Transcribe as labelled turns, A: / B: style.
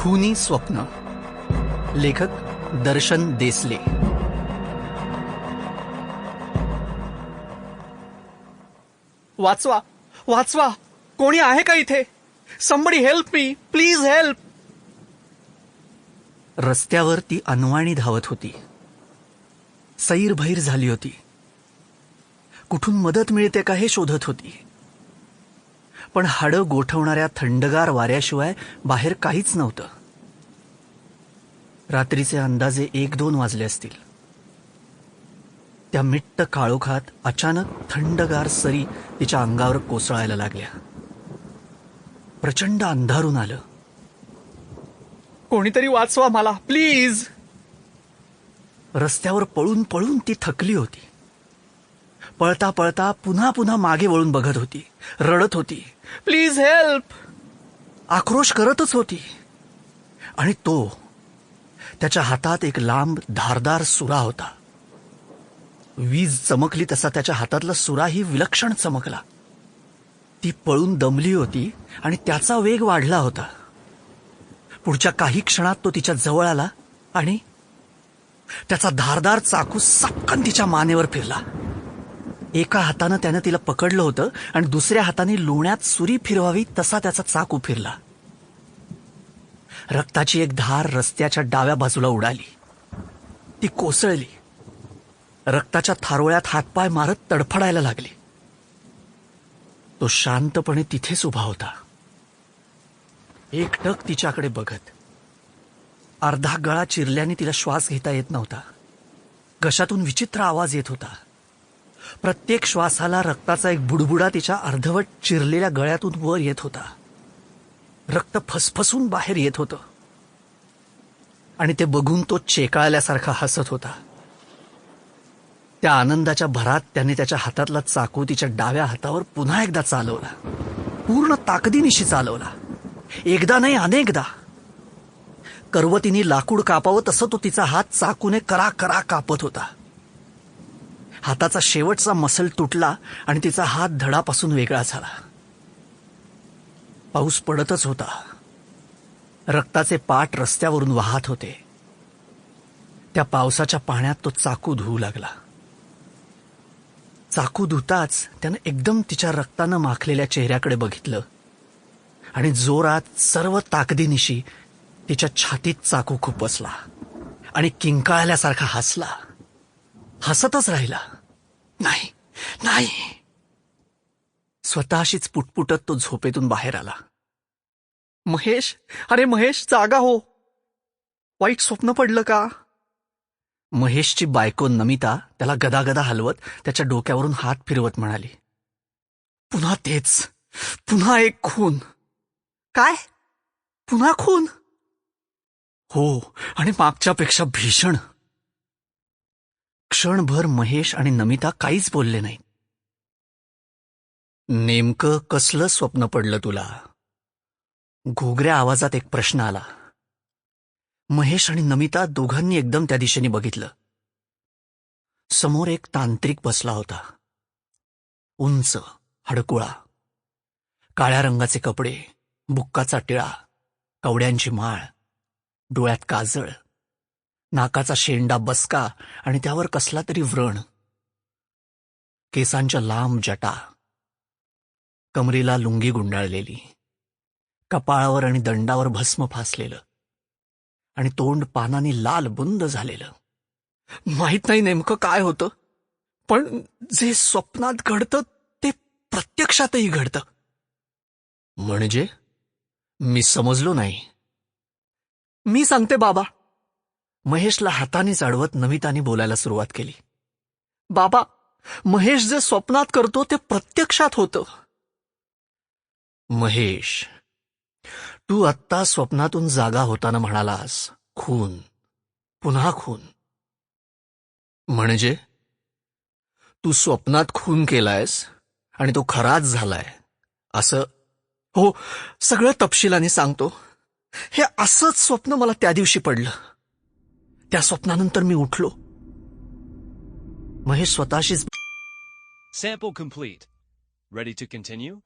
A: खुनी स्वप्न. लेखक दर्शन देसले. वाचवा वाचवा. कोणी आहे का इथे? Somebody help me please help रस्त्यावर ती अनवाणी धावत होती. सैरभैर झाली होती. कुठून मदत मिळते का हे शोधत होती. पण हाडं गोठवणाऱ्या थंडगार वाऱ्याशिवाय बाहेर काहीच नव्हतं. रात्रीचे अंदाजे एक दोन वाजले असतील. त्या मिट्ट काळोखात अचानक थंडगार सरी तिच्या अंगावर कोसळायला लागल्या. प्रचंड अंधारून आलं. कोणीतरी वाचवा मला प्लीज. रस्त्यावर पळून पळून ती थकली होती. पळता पळता पुन्हा पुन्हा मागे वळून बघत होती. रडत होती. प्लीज हेल्प आक्रोश करतच होती. आणि तो त्याच्या हातात एक लांब धारदार सुरा होता. वीज चमकली तसा त्याच्या हातातला सुराही विलक्षण चमकला. ती पळून दमली होती आणि त्याचा वेग वाढला होता. पुढच्या काही क्षणात तो तिच्या जवळ आला आणि त्याचा धारदार चाकू सपकन तिच्या मानेवर फिरला. एका हातानं त्यानं तिला पकडलं होतं आणि दुसऱ्या हाताने लोण्यात सुरी फिरवावी तसा त्याचा चाकू फिरला रक्ताची एक धार रस्त्याच्या डाव्या बाजूला उडाली. ती कोसळली. रक्ताच्या थारोळ्यात हातपाय मारत तडफडायला लागली. तो शांतपणे तिथेच उभा होता. एकटक तिच्याकडे बघत. अर्धा गळा चिरल्याने तिला श्वास घेता येत नव्हता. घशातून विचित्र आवाज येत होता. प्रत्येक श्वासाला रक्ताचा एक बुडबुडा तिच्या अर्धवट चिरलेल्या गळ्यातून वर येत होता. रक्त फसफसून बाहेर येत होतं. आणि ते बघून तो चेकाळल्यासारखा हसत होता. त्या आनंदाच्या भरात त्याने त्याच्या हातातला चाकू तिच्या डाव्या हातावर पुन्हा एकदा चालवला. पूर्ण ताकदीनिशी चालवला. एकदा नाही अनेकदा. करवतीने लाकूड कापावं तसं तो तिचा हात चाकूने करा करा कापत होता. हाताचा शेवटचा मसल तुटला आणि तिचा हात धडापासून वेगळा झाला. पाऊस पडतच होता. रक्ताचे पाट रस्त्यावरून वाहत होते. त्या पावसाच्या पाण्यात तो चाकू धुवू लागला. चाकू धुताच त्यानं एकदम तिच्या रक्तानं माखलेल्या चेहऱ्याकडे बघितलं आणि जोरात सर्व ताकदीनिशी तिच्या छातीत चाकू खुपसला आणि किंकाळल्यासारखा हसला. हसतच राहिला. नाही नाही. स्वतःशीच पुटपुटत तो झोपेतून बाहेर आला. महेश अरे महेश जागा हो. वाईट स्वप्न पडलं का? महेशची बायको नमिता त्याला गदागदा हलवत त्याच्या डोक्यावरून हात फिरवत म्हणाली. पुन्हा तेच. पुन्हा एक खून. काय? पुन्हा खून? हो आणि मागच्यापेक्षा भीषण. क्षणभर महेश आणि नमिता काहीच बोलले नाहीत नेमकं कसलं स्वप्न पडलं तुला? घोगऱ्या आवाजात एक प्रश्न आला. महेश आणि नमिता दोघांनी एकदम त्या दिशेने बघितलं. समोर एक तांत्रिक बसला होता. उंच हडकुळा. काळ्या रंगाचे कपडे बुक्काचा टिळा कवड्यांची माळ डोळ्यात काजळ. नाकाचा शेंडा बसका आणि त्यावर कसला तरी व्रण. केसांच्या लांब जटा. कमरेला लुंगी गुंडाळलेली. कपाळावर आणि दंडावर भस्म फासलेलं. आणि तोंड पानाने लाल बुंद झालेलं. माहीत नाही नेमकं काय होतं पण जे स्वप्नात घडतं ते प्रत्यक्षातही घडतं. म्हणजे? मी समजलो नाही. मी सांगते बाबा. महेशला हाताने चाडवत नमिताने बोलायला सुरुवात केली. बाबा महेश जे स्वप्नात करतो ते प्रत्यक्षात होतं. महेश तू आत्ता स्वप्नातून जागा होताना म्हणालास खून पुन्हा खून. म्हणजे? तू स्वप्नात खून केलायस आणि तो खराच झालाय असं हो सगळं तपशिलाने सांगतो. हे असंच स्वप्न मला त्या दिवशी पडलं. त्या स्वप्नानंतर मी उठलो महेश स्वतःशीच
B: Sample complete. Ready to continue?